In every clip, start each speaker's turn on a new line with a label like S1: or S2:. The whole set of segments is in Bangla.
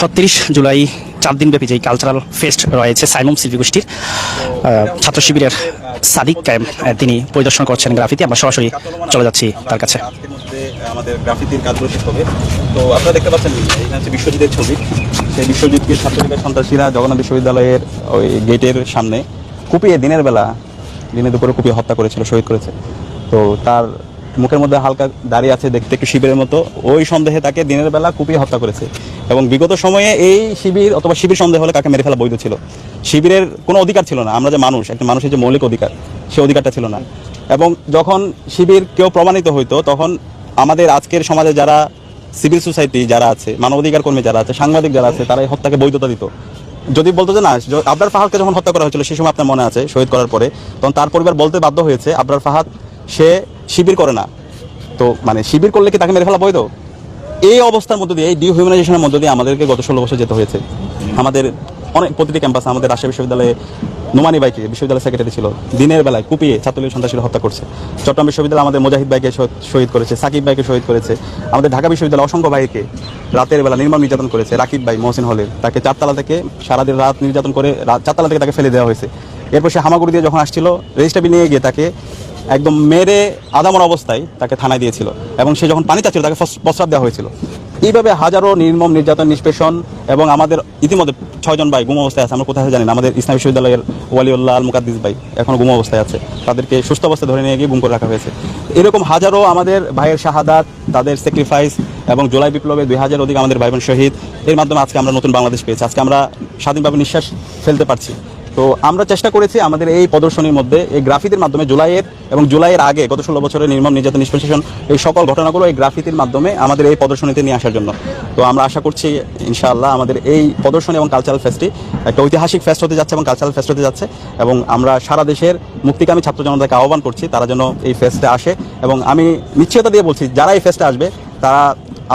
S1: ছত্রিশ জুলাই চার দিনব্যাপী যেই কালচারাল ফেস্ট রয়েছে সাইমম শিল্পী গোষ্ঠীর ছাত্র শিবিরের সাদিক কায়েম তিনি পরিদর্শন করছেন গ্রাফিতি। আমরা সরাসরি চলে যাচ্ছি তার কাছে।
S2: আমাদের গ্রাফিতির কাজগুলো শেষ হবে। তো আপনারা দেখতে পাচ্ছেন, এখানে হচ্ছে বিশ্বজিতের ছবি। সেই বিশ্বজিৎকে ছাত্রলীগের সন্ত্রাসীরা জগন্নাথ বিশ্ববিদ্যালয়ের ওই গেটের সামনে কুপিয়ে দিনের বেলা, দিনে দুপুরে কুপিয়ে হত্যা করেছিল, শহীদ করেছে। তো তার মুখের মধ্যে হালকা দাঁড়িয়ে আছে দেখতে, একটু শিবিরের মতো। ওই সন্দেহে তাকে দিনের বেলা কুপিয়ে হত্যা করেছে। এবং বিগত সময়ে এই শিবির অথবা শিবির সন্দেহ হলে কাকে মেরে ফেলা বৈধ ছিল? শিবিরের কোনো অধিকার ছিল না। আমরা যে মানুষ একটা মানুষের যে মৌলিক অধিকার, সে অধিকারটা ছিল না। এবং যখন শিবির কেউ প্রমাণিত হইতো, তখন আমাদের আজকের সমাজে যারা সিভিল সোসাইটি যারা আছে মানবাধিকার কর্মী যারা আছে, সাংবাদিক যারা আছে তারা এই হত্যাকে বৈধতা দিত। যদি বলতো যে, না আবরার ফাহাদকে যখন হত্যা করা হয়েছিল সেই সময় আপনার মনে আছে, শহীদ করার পরে? তখন তার পরিবার বলতে বাধ্য হয়েছে, আবরার ফাহাদ, সে শিবির করে না। তো মানে শিবির করলে কি তাকে মেরে ফেলা বৈধ? এই অবস্থার মধ্যে দিয়ে, এই ডিহিউম্যানাইজেশনের মধ্যে দিয়ে আমাদেরকে গত ষোলো বছর যেতে হয়েছে। আমাদের অনেক প্রতিটি ক্যাম্পাসে আমাদের রাজশাহী বিশ্ববিদ্যালয়ে নোমানি বাইকে বিশ্ববিদ্যালয় সেক্রেটারি ছিল। দিনের বেলায় কুপিয়ে ছাত্রলীগ সন্ত্রাসীরা হত্যা করছে। চট্টগ্রাম বিশ্ববিদ্যালয় আমাদের মুজাহিদ বাইকে শহীদ- করেছে, সাকিব ভাইকে শহীদ করেছে। আমাদের ঢাকা বিশ্ববিদ্যালয় অসংখ্য বাইকে রাতের বেলা নির্মম নির্যাতন করেছে রাকিব ভাই মহসিন হলের। তাকে চারতলা থেকে সারাদিন রাত নির্যাতন করে চারতলা থেকে তাকে ফেলে দেওয়া হয়েছে। এরপর সে হামাগুড়ি দিয়ে যখন আসছিল রেজিস্ট্রাবি নিয়ে গিয়ে তাকে একদম মেরে আদামর অবস্থায় তাকে থানায় দিয়েছিল এবং সে যখন পানি চাচ্ছিল তাকে প্রস্রাব দেওয়া হয়েছিল। এইভাবে হাজারো নির্মম নির্যাতন, নিষ্পেষণ এবং আমাদের ইতিমধ্যে ছয়জন ভাই গুম অবস্থায় আছে, আমরা কোথায় জানি না। আমাদের ইসলাম বিশ্ববিদ্যালয়ের ওয়ালিউল্লাহ আল মুকাদ্দিস ভাই এখনও গুম অবস্থায় আছে। তাদেরকে সুস্থ অবস্থায় ধরে নিয়ে গিয়ে গুম করে রাখা হয়েছে। এরকম হাজারো আমাদের ভাইয়ের শাহাদাত, তাদের স্যাক্রিফাইস এবং জুলাই বিপ্লবে দুই হাজার অধিক আমাদের ভাই বোন শহীদ, এর মাধ্যমে আজকে আমরা নতুন বাংলাদেশ পেয়েছি। আজকে আমরা স্বাধীনভাবে নিঃশ্বাস ফেলতে পারছি। তো আমরা চেষ্টা করেছি আমাদের এই প্রদর্শনীর মধ্যে, এই গ্রাফিতির মাধ্যমে জুলাইয়ের এবং জুলাইয়ের আগে গত ষোলো বছরের নির্মম নির্যাতন নিষ্পেষণ, এই সকল ঘটনাগুলো এই গ্রাফিতির মাধ্যমে আমাদের এই প্রদর্শনীতে নিয়ে আসার জন্য। তো আমরা আশা করছি ইনশাআল্লাহ আমাদের এই প্রদর্শনী এবং কালচারাল ফেস্টটি একটা ঐতিহাসিক ফেস্ট হতে যাচ্ছে এবং কালচারাল ফেস্ট হতে যাচ্ছে এবং আমরা সারা দেশের মুক্তিকামী ছাত্র জনতাকে আহ্বান করছি তারা যেন এই ফেস্টে আসে এবং আমি নিশ্চয়তা দিয়ে বলছি, যারা এই ফেস্টে আসবে, তারা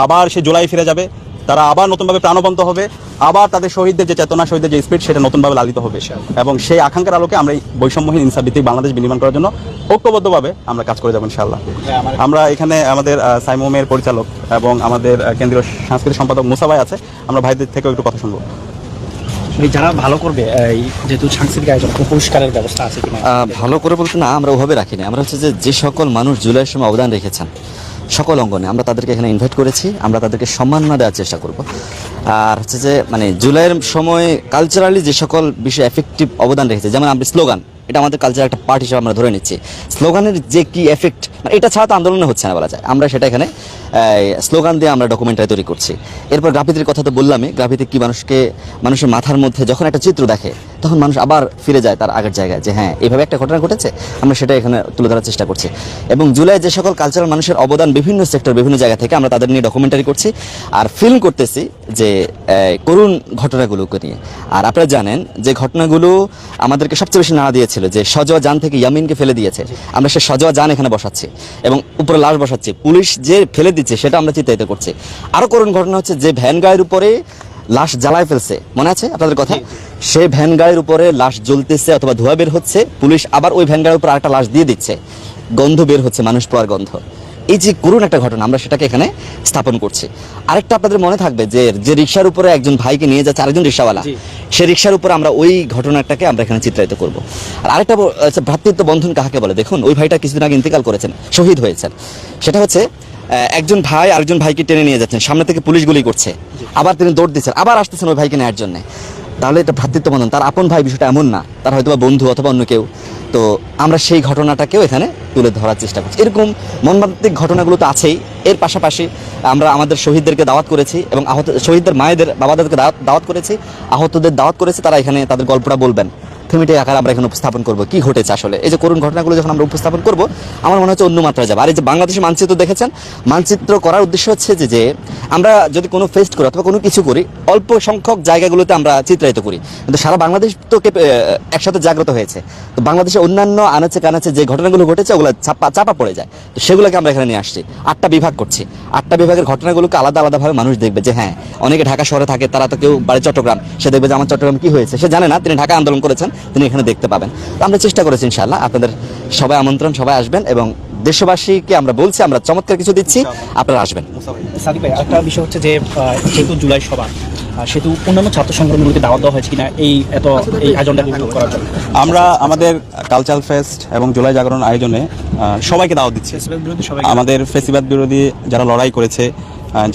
S2: আবার সে জুলাই ফিরে যাবে। তারা আবার নতুনভাবে প্রাণবন্ত হবে আবার তাদের শহীদদের যে চেতনা শহীদদের যে স্পিড সেটা নতুনভাবে লালিত হবে। এবং সেই আকাঙ্ক্ষার আলোকে আমরা এই বৈষম্যহীন ইনসাফ ভিত্তিক বাংলাদেশ বিনির্মাণ করার জন্য ঐক্যবদ্ধভাবে আমরা কাজ করে যাব ইনশাআল্লাহ। আমরা এখানে আমাদের সাইমোমের পরিচালক এবং আমাদের কেন্দ্রীয় সাংস্কৃতিক সম্পাদক মুসাভাই আছে। আমরা ভাইদের থেকেও একটু কথা শুনব।
S1: যারা ভালো করবে এই যেহেতু সাংস্কৃতিক আয়োজন পুরস্কারের ব্যবস্থা আছে কিনা?
S3: ভালো করে বলতে না আমরা ওভাবে রাখিনি। আমরা হচ্ছে যে যে সকল মানুষ জুলাইয়ের সময় অবদান রেখেছেন সকল অঙ্গনে আমরা তাদেরকে এখানে ইনভাইট করেছি, আমরা তাদেরকে সম্মাননা দেওয়ার চেষ্টা করব। আর হচ্ছে যে মানে জুলাইয়ের সময় কালচারালি যে সকল বিষয়ে এফেক্টিভ অবদান রেখেছে, যেমন আমরা স্লোগান এটা আমাদের কালচার একটা পার্ট হিসেবে আমরা ধরে নিচ্ছি। স্লোগানের যে কি এফেক্ট মানে এটা ছাড়া তো আন্দোলনে হচ্ছে না বলা যায়। আমরা সেটা এখানে স্লোগান দিয়ে আমরা ডকুমেন্টারি তৈরি করছি। এরপর গ্রাফিতির কথা তো বললামই, গ্রাফিতি কি মানুষকে, মানুষের মাথার মধ্যে যখন একটা চিত্র দেখে, তখন মানুষ আবার ফিরে যায় তার আগের জায়গায় যে হ্যাঁ এইভাবে একটা ঘটনা ঘটেছে, আমরা সেটা এখানে তুলে ধরার চেষ্টা করছি। এবং জুলাই যে সকল কালচারাল মানুষের অবদান বিভিন্ন সেক্টর বিভিন্ন জায়গা থেকে আমরা তাদের নিয়ে ডকুমেন্টারি করছি আর ফিল্ম করতেছি যে করুণ ঘটনাগুলোকে নিয়ে। আর আপনারা জানেন যে ঘটনাগুলো আমাদেরকে সবচেয়ে বেশি নাড়া দিয়েছিল যে সজোয়া যান থেকে ইয়ামিনকে ফেলে দিয়েছে। আমরা সে সজোয়া যান এখানে বসাচ্ছি এবং উপরে লাশ বসাচ্ছি। পুলিশ যে ফেলে দিচ্ছে সেটা আমরা চিত্রায়িত করছি। আরও করুণ ঘটনা হচ্ছে যে ভ্যান গায়ের উপরে লাশ জ্বালায় ফেলছে। মনে আছে আপনাদের কথা? সেই ভ্যান গাড়ির উপরে লাশ জ্বলতেছে অথবা ধোয়া বের হচ্ছে পুলিশ আবার ওই ভ্যান গাড়ির উপর আরেকটা লাশ দিয়ে দিচ্ছে। গন্ধ বের হচ্ছে মানুষ পোয়ার গন্ধ। এই যে করুণ একটা ঘটনা আমরা সেটাকে এখানে স্থাপন করছি। আরেকটা আপনাদের মনে থাকবে যে যে রিক্সার উপরে একজন ভাইকে নিয়ে যাচ্ছে আরেকজন রিক্সাওয়ালা সে রিক্সার উপরে আমরা ওই ঘটনাটাকে আমরা এখানে চিত্রায়িত করব। আর আরেকটা আচ্ছা, ভ্রাতৃত্ব বন্ধন কাহাকে বলে? দেখুন ওই ভাইটা কিছুদিন আগে ইন্তেকাল করেছেন শহীদ হয়েছেন। সেটা হচ্ছে একজন ভাই আরেকজন ভাইকে টেনে নিয়ে যাচ্ছেন। সামনে থেকে পুলিশ গুলি করছে। আবার তিনি দৌড় দিচ্ছেন। আবার আসতেছেন ওই ভাইকে নেওয়ার জন্য। তাহলে এটা ভ্রাতৃত্ব বন্ধন। তার আপন ভাই বিষয়টা এমন না। তার হয়তো বা বন্ধু অথবা অন্য কেউ। তো আমরা সেই ঘটনাটাকেও এখানে তুলে ধরার চেষ্টা করছি। এরকম মর্মান্তিক ঘটনাগুলো তো আছেই। এর পাশাপাশি আমরা আমাদের শহীদদেরকে দাওয়াত করেছি এবং আহত শহীদদের মায়েদের বাবাদেরকে দাওয়াত দাওয়াত করেছি। আহতদের দাওয়াত করেছি। তারা এখানে তাদের গল্পটা বলবেন। থিমিটি আকার আমরা এখানে উপস্থাপন করব। কি ঘটেছে আসলে? এই যে করুণ ঘটনাগুলো যখন আমরা উপস্থাপন করব, আমার মনে হচ্ছে অন্য মাত্রায় যাবে। আর এই যে বাংলাদেশের মানচিত্র দেখেছেন, মানচিত্র করার উদ্দেশ্য হচ্ছে যে যে আমরা যদি কোনো ফেস্ট করি অথবা কোনো কিছু করি, অল্প সংখ্যক জায়গাগুলোতে আমরা চিত্রায়িত করি। কিন্তু সারা বাংলাদেশ তো একসাথে জাগ্রত হয়েছে। তো বাংলাদেশের অন্যান্য আনাচে কানাচে যে ঘটনাগুলো ঘটেছে, ওগুলো চাপা চাপা পড়ে যায়। তো সেগুলোকে আমরা এখানে নিয়ে আসছি। আটটা বিভাগ করছি। আটটা বিভাগের ঘটনাগুলোকে আলাদা আলাদাভাবে মানুষ দেখবে যে হ্যাঁ অনেকে ঢাকা শহরে থাকে, তারা তো কেউ বাড়ি চট্টগ্রাম, সে দেখবে যে আমার চট্টগ্রাম কি হয়েছে? সে জানে না, তিনি ঢাকা আন্দোলন করেছেন। তিনি এখানে দেখতে পাবেন। তো আমরা চেষ্টা করেছি ইনশাআল্লাহ। আপনাদের সবাই আমন্ত্রণ সবাই আসবেন এবং দেশবাসীকে আমরা বলছি আমরা চমৎকার কিছু দিচ্ছি আপনারা আসবেন।
S1: সাদিক ভাই একটা বিষয় হচ্ছে যে যেহেতু জুলাই সভা সেহেতু অন্যান্য ছাত্র সংগঠনগুলোকে দাওয়াত দেওয়া হয়েছে কিনা এই এত এই আয়োজনটা করার জন্য।
S2: আমরা আমাদের কালচারাল ফেস্ট এবং জুলাই জাগরণ আয়োজনে সবাইকে দাওয়াত দিচ্ছি। আমাদের ফেসিবাদ বিরোধী যারা লড়াই করেছে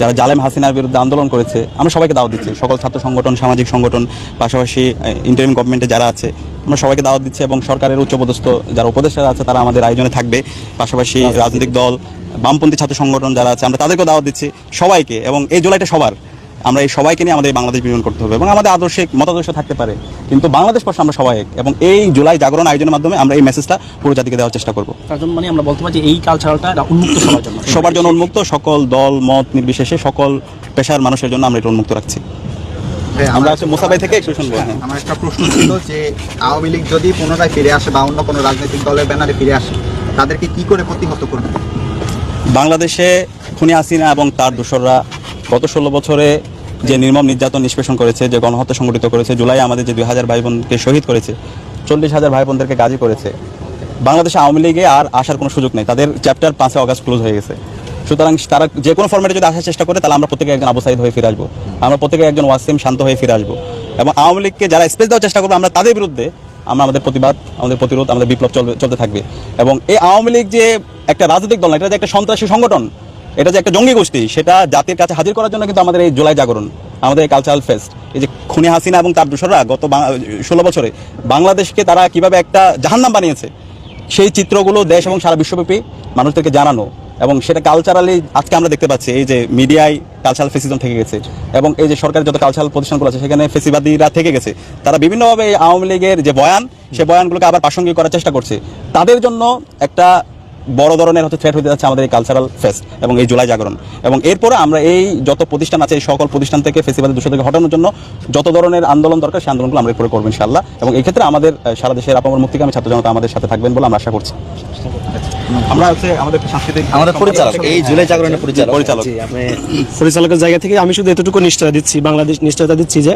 S2: যারা জালেম হাসিনার বিরুদ্ধে আন্দোলন করেছে আমরা সবাইকে দাওয়াত দিচ্ছি। সকল ছাত্র সংগঠন সামাজিক সংগঠন পাশাপাশি ইন্টারিম গভর্নমেন্টে যারা আছে আমরা সবাইকে দাওয়াত দিচ্ছি এবং সরকারের উচ্চপদস্থ যারা উপদেষ্টারা আছে তারা আমাদের আয়োজনে থাকবে। পাশাপাশি রাজনৈতিক দল বামপন্থী ছাত্র সংগঠন যারা আছে আমরা তাদেরকেও দাওয়াত দিচ্ছি সবাইকে এবং এই জুলাইটা সবার। আমরা এই সবাইকে নিয়ে আমাদের বাংলাদেশ বিলীন করতে হবে এবং আমাদের আদর্শিক মতাদর্শ থাকতে পারে। কিন্তু বাংলাদেশ পক্ষে আমরা সবাই এক এবং এই জুলাই জাগরণ আয়োজনের মাধ্যমে আমরা এই মেসেজটা পুরো জাতিকে দেওয়ার চেষ্টা করব।
S1: তার জন্য মানে আমরা বলতে পারি যে এই কালচারালটা উন্মুক্ত সবার জন্য।
S2: সবার জন্য উন্মুক্ত সকল দল মত নির্বিশেষে সকল পেশার মানুষের জন্য আমরা এটা উন্মুক্ত রাখছি।
S4: হ্যাঁ,
S2: আমরা হচ্ছে মুসাবাই থেকে একটু শুনব হ্যাঁ।
S4: আমার একটা প্রশ্ন ছিল যে আওয়ামী লীগ যদি পুনরায় ফিরে আসে বা অন্য কোনো রাজনৈতিক দলের ব্যানারে ফিরে আসে তাদেরকে কি করে প্রতিহত করবে?
S2: বাংলাদেশে খুনি হাসিনা এবং তার দোসররা গত ষোলো বছরে যে নির্মম নির্যাতন নিষ্পেষণ করেছে যে গণহত্যা সংগঠিত করেছে জুলাই আমাদের যে দুই হাজার ভাই বোনকে শহীদ করেছে চল্লিশ হাজার ভাই বোনদেরকে গাজী করেছে বাংলাদেশে আওয়ামী লীগে আর আসার কোনো সুযোগ নেই। তাদের চ্যাপ্টার পাঁচে অগাস্ট ক্লোজ হয়ে গেছে। সুতরাং তারা যে কোনো ফর্মেটে যদি আসার চেষ্টা করে তাহলে আমরা প্রত্যেকে একজন আবু সাইদ হয়ে ফিরে আসব। আমরা প্রত্যেকে একজন ওয়াসিম শান্ত হয়ে ফিরে আসব। এবং আওয়ামী লীগকে যারা স্পেস দেওয়ার চেষ্টা করব আমরা তাদের বিরুদ্ধে আমরা আমাদের প্রতিবাদ আমাদের প্রতিরোধ আমাদের বিপ্লব চলবে চলতে থাকবে। এবং এই আওয়ামী লীগ যে একটা রাজনৈতিক দল না, এটা যে একটা সন্ত্রাসী সংগঠন এটা যে একটা জঙ্গি গোষ্ঠী, সেটা জাতির কাছে হাজির করার জন্য কিন্তু আমাদের এই জুলাই জাগরণ, আমাদের এই কালচারাল ফেস্ট এই যে খুনি হাসিনা এবং তার দোসররা গত ষোলো বছরে বাংলাদেশকে তারা কীভাবে একটা জাহান্নাম বানিয়েছে, সেই চিত্রগুলো দেশ এবং সারা বিশ্বব্যাপী মানুষদেরকে জানানো এবং সেটা কালচারালি আজকে আমরা দেখতে পাচ্ছি, এই যে মিডিয়ায় কালচারাল ফেসিজম থেকে গেছে এবং এই যে সরকারের যত কালচারাল প্রতিষ্ঠানগুলো আছে, সেখানে ফেসিবাদীরা থেকে গেছে। তারা বিভিন্নভাবে আওয়ামী লীগের যে বয়ান, সে বয়ানগুলোকে আবার প্রাসঙ্গিক করার চেষ্টা করছে। তাদের জন্য একটা বড় ধরনের হচ্ছে থ্রেট হতে যাচ্ছে আমাদের এই কালচারাল ফেস্ট এবং এই জুলাই জাগরণ। এবং এরপরে আমরা এই যত প্রতিষ্ঠান আছে এই সকল প্রতিষ্ঠান থেকে ফেসিবাদের দূষণ থেকে হটানোর জন্য যত ধরনের আন্দোলন দরকার সেই আন্দোলনগুলো আমরা এরপরে করব ইনশাল্লাহ এবং এই ক্ষেত্রে আমাদের সারা দেশের আপামর মুক্তিকামী ছাত্র জনতা আমাদের সাথে থাকবেন বলে আমরা আশা করছি। আমরা হচ্ছে আমাদের সাংস্কৃতিক
S3: আমাদের পরিচালক এই জুলাই জাগরণের পরিচালক।
S2: পরিচালক।
S5: পরিচালকের জায়গা থেকে আমি শুধু এতটুকু নিশ্চয়তা দিচ্ছি বাংলাদেশ নিশ্চয়তা দিচ্ছি যে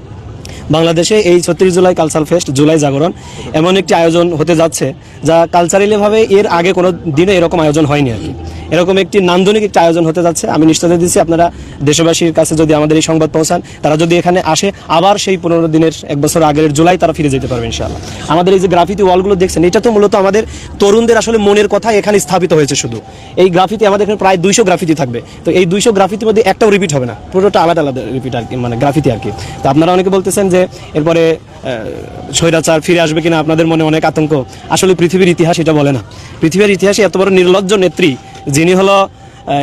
S5: বাংলাদেশে এই ছত্রিশ জুলাই কালচার ফেস্ট জুলাই জাগরণ এমন একটি আয়োজন হতে যাচ্ছে যা কালচারালিভাবে এর আগে কোনো দিনে এরকম আয়োজন হয়নি আর কি। এরকম একটি নান্দনিক একটি আয়োজন হতে যাচ্ছে। আমি নিশ্চয়তা দিচ্ছি আপনারা দেশবাসীর কাছে যদি আমাদের এই সংবাদ পৌঁছান, তারা যদি এখানে আসে, আবার সেই পনেরো দিনের, এক বছর আগের জুলাই তারা ফিরে যেতে পারবে ইনশাআল্লাহ। আমাদের এই যে গ্রাফিতি ওয়ালগুলো দেখছেন, এটা তো মূলত আমাদের তরুণদের আসলে মনের কথা এখানে স্থাপিত হয়েছে শুধু। এই গ্রাফিতি, আমাদের এখানে প্রায় দুইশো গ্রাফিতি থাকবে। তো এই দুইশো গ্রাফিতির মধ্যে একটাও রিপিট হবে না, পুরোটা আলাদা আলাদা রিপিট আর কি মানে গ্রাফিতি আর কি। তো আপনারা অনেকে বলতেছেন যে, এরপরে স্বৈরাচার ফিরে আসবে কিনা, আপনাদের মনে অনেক আতঙ্ক। আসলে পৃথিবীর ইতিহাস এটা বলে না। পৃথিবীর ইতিহাসে এত বড় নির্লজ্জ নেত্রী যিনি হলো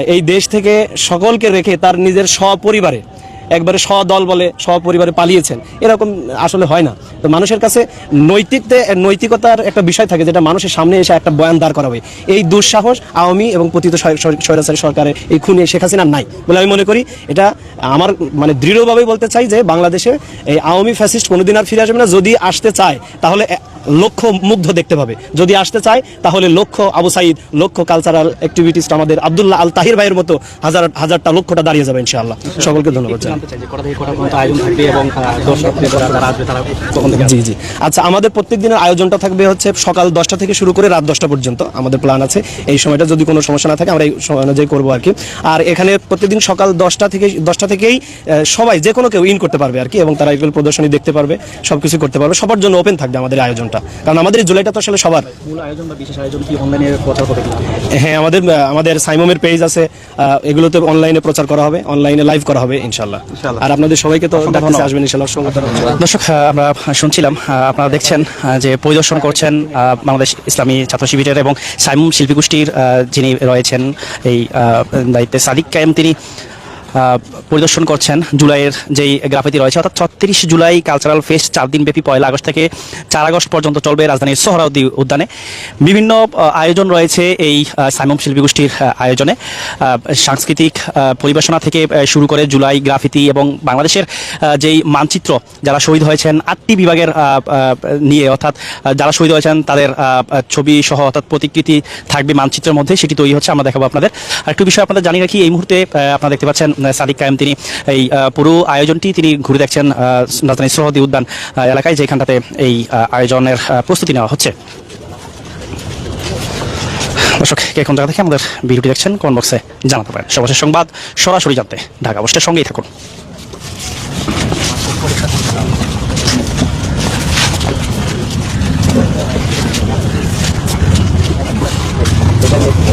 S5: এই দেশ থেকে সকলকে রেখে তার নিজের সপরিবারে, একবারে সদল বলে সপরিবারে পালিয়েছেন। এরকম আসলে হয় না। তো মানুষের কাছে নৈতিকতে, নৈতিকতার একটা বিষয় থাকে যেটা মানুষের সামনে এসে একটা বয়ান দাঁড় করাবে। এই দুঃসাহস আওয়ামী এবং পতিত স্বৈ- স্বৈ- স্বৈরাচারী সরকারের এই খুনি শেখ হাসিনার নাই বলে আমি মনে করি। এটা আমার মানে দৃঢ়ভাবেই বলতে চাই যে বাংলাদেশে এই আওয়ামী ফ্যাসিস্ট কোনোদিন আর ফিরে আসবে না। যদি আসতে চায়, তাহলে এ- লক্ষ মুগ্ধ দেখতে পাবে। যদি আসতে চায় তাহলে লক্ষ্য আবু সাইদ লক্ষ কালচারাল অ্যাক্টিভিটিস্ট আমাদের আব্দুল্লাহ আল তাহির ভাইয়ের মতো হাজার হাজারটা লক্ষ্যটা দাঁড়িয়ে যাবে ইনশাআল্লাহ। সকলকে ধন্যবাদ জি জি। আচ্ছা আমাদের প্রত্যেক দিনের আয়োজনটা থাকবে হচ্ছে সকাল দশটা থেকে শুরু করে রাত দশটা পর্যন্ত। আমাদের প্ল্যান আছে। এই সময়টা যদি কোনো সমস্যা না থাকে আমরা এই সময় অনুযায়ী করব আর কি। আর এখানে প্রত্যেকদিন সকাল দশটা থেকে দশটা থেকেই সবাই যে কোনো কেউ ইন করতে পারবে আর কি এবং তারা এগুলো প্রদর্শনী দেখতে পারবে সব কিছু করতে পারবে। সবার জন্য ওপেন থাকবে আমাদের এই আয়োজনটা কারণ আমাদের এই জুলাইটা তো আসলে সবার।
S1: মূল আয়োজন বা বিশেষ আয়োজন কি অনলাইনে প্রচার হবে কিনা?
S5: হ্যাঁ আমাদের আমাদের সাইমমের পেজ আছে। এগুলোতে অনলাইনে প্রচার করা হবে অনলাইনে লাইভ করা হবে ইনশাল্লাহ আর আপনাদের সবাইকে তো আসবেন ইনশাল্লাহ।
S1: দর্শক আমরা শুনছিলাম আপনারা দেখছেন যে পরিদর্শন করছেন বাংলাদেশ ইসলামী ছাত্র শিবিরের এবং সাইমুম শিল্পী গোষ্ঠীর যিনি রয়েছেন এই দায়িত্বে সাদিক কায়েম তিনি পরিদর্শন করছেন জুলাইয়ের যেই গ্রাফিতি রয়েছে, অর্থাৎ ছত্রিশ জুলাই কালচারাল ফেস্ট চার দিন ব্যাপী পয়লা আগস্ট থেকে চার আগস্ট পর্যন্ত চলবে রাজধানীর সোহরাউদ্দি উদ্যানে। বিভিন্ন আয়োজন রয়েছে এই সাইমুম শিল্পী গোষ্ঠীর আয়োজনে। সাংস্কৃতিক পরিবেশনা থেকে শুরু করে জুলাই গ্রাফিতি এবং বাংলাদেশের যেই মানচিত্র যারা শহীদ হয়েছেন আটটি বিভাগের নিয়ে, অর্থাৎ যারা শহীদ হয়েছেন তাদের ছবি সহ, অর্থাৎ প্রতিকৃতি থাকবে মানচিত্রের মধ্যে, সেটি তৈরি হচ্ছে, আমরা দেখাবো আপনাদের। আর একটু বিষয় আপনাদের জানিয়ে রাখি, এই মুহূর্তে আপনারা দেখতে পাচ্ছেন সাদিক কায়েম তিনি এই পুরো আয়োজনটি তিনি ঘুরে দেখছেন রাজধানী সরহদি উদ্যান এলাকায় যেখানটাতে এই আয়োজনের প্রস্তুতি নেওয়া হচ্ছে দর্শক, কে জায়গা থেকে আমাদের ভিডিওটি দেখছেন কমেন্ট বক্সে জানাতে পারেন সর্বশেষ সংবাদ সরাসরি জানতে ঢাকা বস্টের সঙ্গেই থাকুন Thank you.